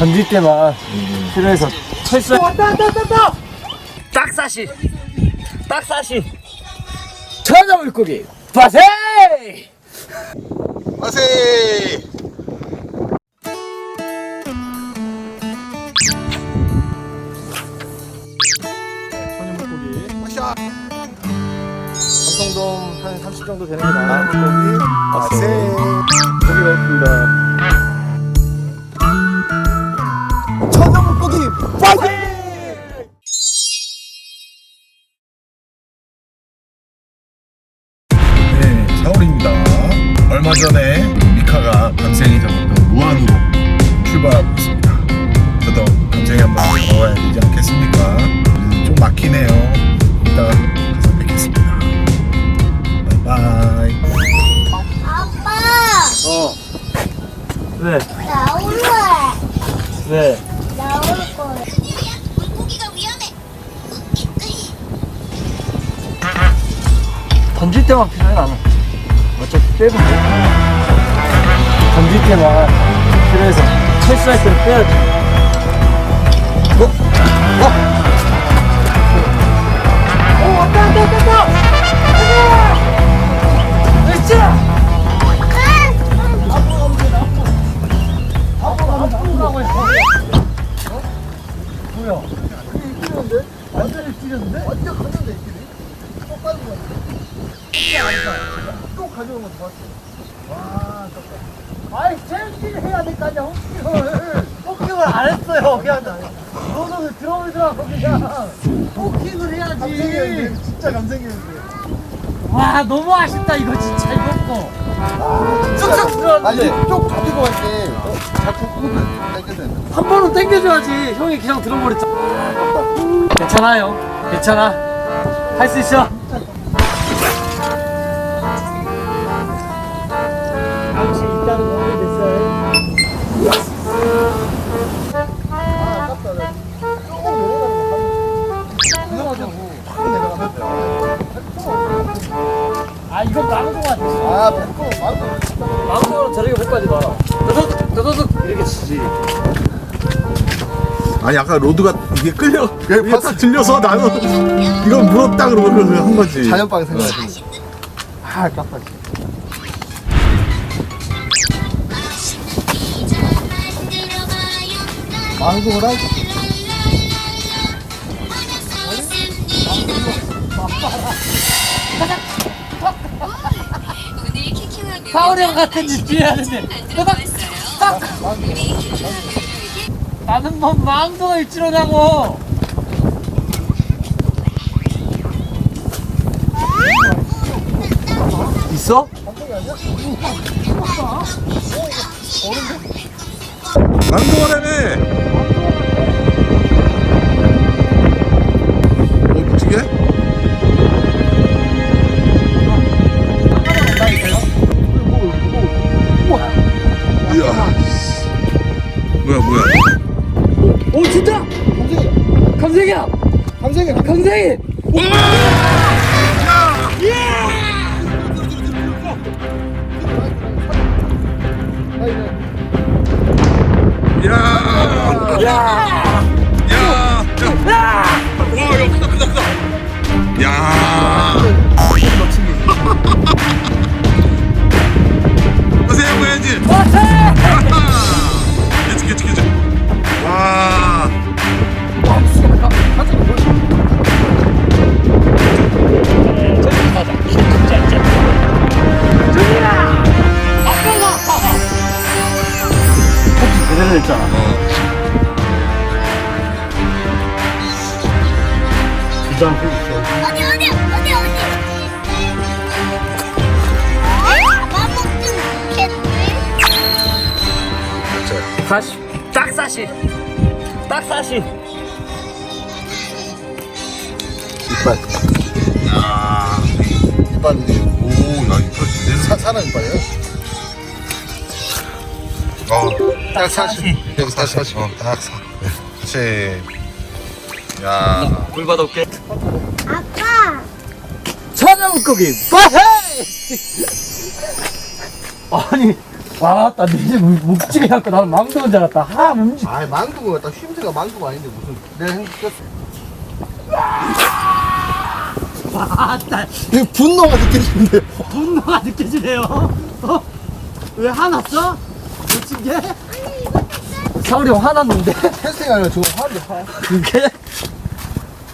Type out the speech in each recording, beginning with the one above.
던질 때만 필요해서. 철수 왔다 왔다 왔다 왔다! 딱사시. 딱사시. 천하 물고기. 물고기 마샤 감성돔 한 30 정도 되는 게 마세! 고기 넣습니다 4월입니다. 얼마 전에 미카가 밤생이 잡았던 우한으로 출발하고 있습니다. 저도 밤생이 한번 먹어야 되지 않겠습니까? 좀 막히네요. 이따 가서 뵙겠습니다. 바이바이. 아빠! 어. 왜? 나올래. 왜? 던질 때만 필요해 나는. 돼 던질 때만 필요해서 철수할 때는 빼야지 어? 어? 오 왔다 왔다 왔다 왔다 어? 완전히 뛰는데? 완전 갔는데 또 빠진 거 같아 또 가져온 거 좋았어. 와, 아깝다. 아이, 챔피를 해야 아니야, 호킹을. 호킹을 안 했어요, 그냥. 너도 들어오더라고, 그냥. 호킹을 해야지. 진짜 감생이었는데. 와, 너무 아쉽다, 이거 진짜, 이거 거. 쑥쑥 들어왔는데. 쭉 가지고 갈때 자꾸 꾹 땡겨야 돼. 한 번은 땡겨줘야지. 형이 그냥 들어버렸잖아. 괜찮아요. 괜찮아. 할 수 있어. 아, 뵙고 마음 마음대로 저렇게 못 가지 마. 더덕, 더덕 이렇게 치지. 아니 아까 로드가 이게 끌려 이게 바싹 들려서 나는 이건 물었다 그러고 그한 거지 자연빵 생각하시 아 아깝다 망고랑 형 같은 짓 뒤에 하는데. 딱! 나는 뭐 망도 일치로냐고. 있어? 망고라네 야! 야! 야! 야! 와, 야, 크다, 크다, 크다. 야! 제대로 됐잖아. 주장 후 어디 어디 어디 않겠네 사시, 딱 사시. 딱 사시. 이빨 야. 이빨인데 오, 야, 이거 제대로. 사, 사람 이빨이에요? 어, 딱 사시. 여기 다시 다시 어, 딱 사. 그치. 야. 물 받아올게. 아빠 천연 물고기 빠헤이! 아니 와, 나 이제 묵직해 갖고 나는 망도인 줄 알았다. 하, 묵직. 아 망두가 딱 쉼새가 망두가 아닌데 무슨 내가 행복했어 아, 나이 분노가 느껴지는데 분노가 느껴지네요. 어? 왜 화났어? 미친 게? 사울이 형 화났는데? 캐스팅 아니라 저거 하는데 화 그게?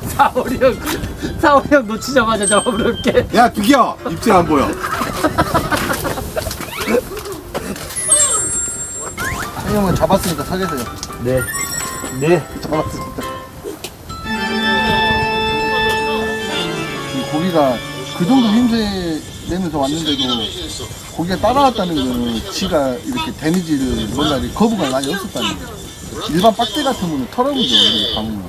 사울이 형, 사울이 형 놓치자마자 그렇게. 야 비켜 입질 안 보여 형님은 잡았으니까 사귀세요 네. 네. 잡았습니다 이 고기가 그 정도 힘세 내면서 왔는데도 고기가 따라왔다는 거는 지가 이렇게 데미지를 뭔가 이렇게 거부가 많이 없었다는 거예요 일반 빡대 같으면 털어보죠 이 방은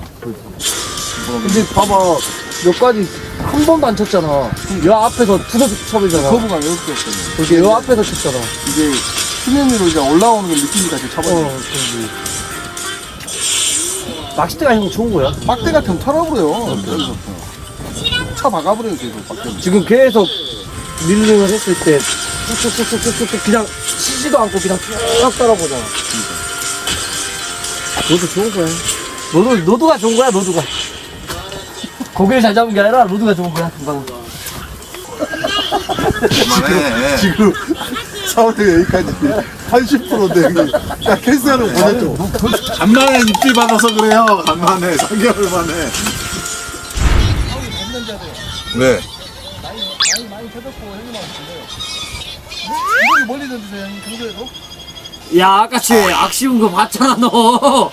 근데 봐봐. 몇 가지 한 번도 안 쳤잖아. 여 앞에서 두번 쳐버리잖아. 거부가 왜 없었어요 그렇게 여 앞에서 쳤잖아. 이게 수면 위로 이제 올라오는 걸 느끼니까 이제 어, 잡아요 그지. 낚싯대가 형 좋은 거야? 빡대 같으면 털어버려요 그래서 차 박아버려요 계속 빡대 지금 계속 릴링을 했을 때 그냥 치지도 않고 그냥 쭉 따라보잖아. 너도 좋은 거야. 너도 너도가 좋은 거야. 너도가. 고개를 잘 잡은 게 아니라 로드가 좋은 거야. 금방. 그만해 지금 사원이 여기까지 한 10%인데 여기 야 캐스하는 보냈죠 간만에 입질 받아서 그래요 간만에 3개월 만에 왜? 많이 쳐졌고 형님하고 근데 이렇게 멀리 던지세요 형님 경주에도 야 아까치 악쉬운 거 봤잖아 너.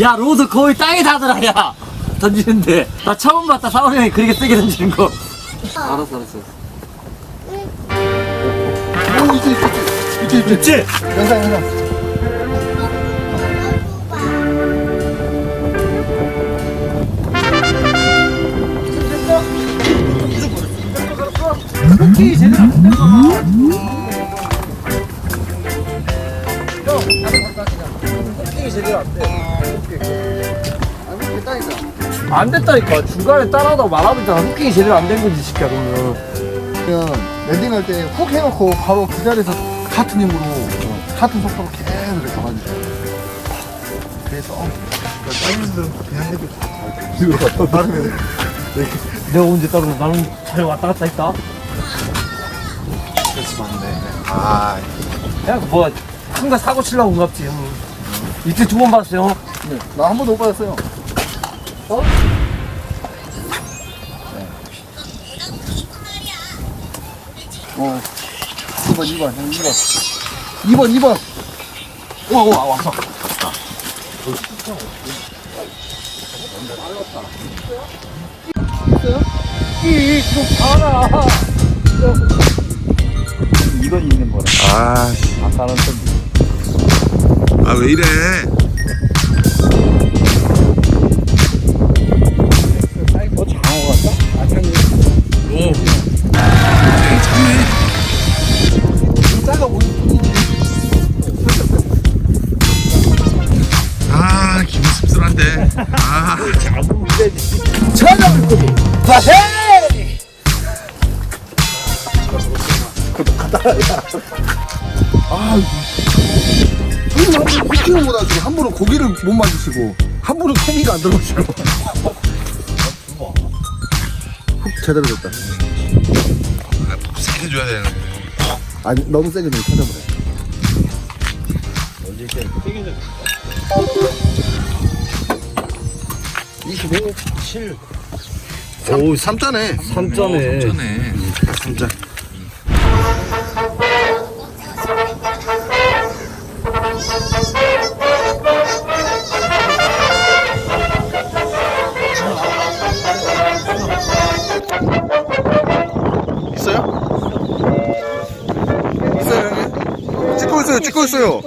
야 로드 거의 땅에 닿더라 야. 던지는데 나 처음 봤다 사원이 형이 그렇게 세게 던지는 거. 알았어 알았어. 오 이제 이제 이제 이제 됐지? 영상 영상 이 제대로 안 된다. 이 제대로 안 돼. 아 이렇게 따니까 안 됐다니까. 중간에 따라하다 말하면서 후킹이 제대로 안 된 거지 새끼야 그러면. 그냥 랜딩할 때 훅 해놓고 바로 그 자리에서 같은 힘으로 같은 속도로 계속 이렇게 가만히 그래서 어, 다른 분들은 그냥 해도 이거. 나름에 내가 언제 따로 나는 잘 왔다 갔다 했다 받네. 아. 그냥 뭐큰 거 사고 치려고 온갑지 형. 이틀 두 번 봤어요 네, 나한 번도 못 받았어요. 어? 어. 2번 2번 형 2번. 2번 2번. 우와 우와 왔어 이 지금 봐라 이건 있는 거라 아, 아까는 좀 아 왜 이래? 뭐 장어 같다? 아 장어 오. 짜가 오는 뿐이지 아 기분 씁쓸한데. 아. 찾아볼 거지 바헤이 형님 한 번은 피킹을 못 하시고 한 번은 고기를 못 맞으시고 한 번은 케미가 안 들어오시고 훅 제대로 됐다 세게 줘야 되는데. 아니 너무 세게 좀 찾아보래 오 3자네 3점에 전에. 3자 있어요? 있어요.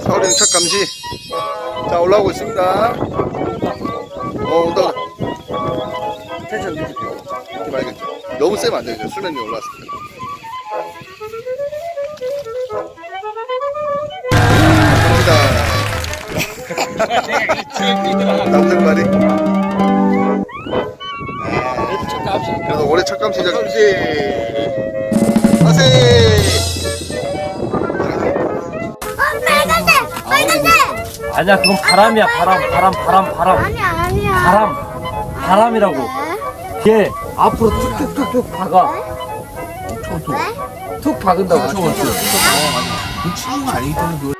서울행 첫 감시. 자 올라오고 있습니다. 어 온다. 텐션 줄게요. 이렇게 말겠죠. 너무 세면 안 되죠. 수면이 올라왔습니다. 남들 말이 그래도 올해 첫 감 시 자 감시. 하세. 어, 빨간색! 빨간색! 아니야 그건 바람이야 바람 바람 바람 바람 아니야, 아니야. 바람 바람이라고 걔 앞으로 툭툭툭툭 박아 왜? 툭 박은다고 총을 그 친구가 아니기 때문에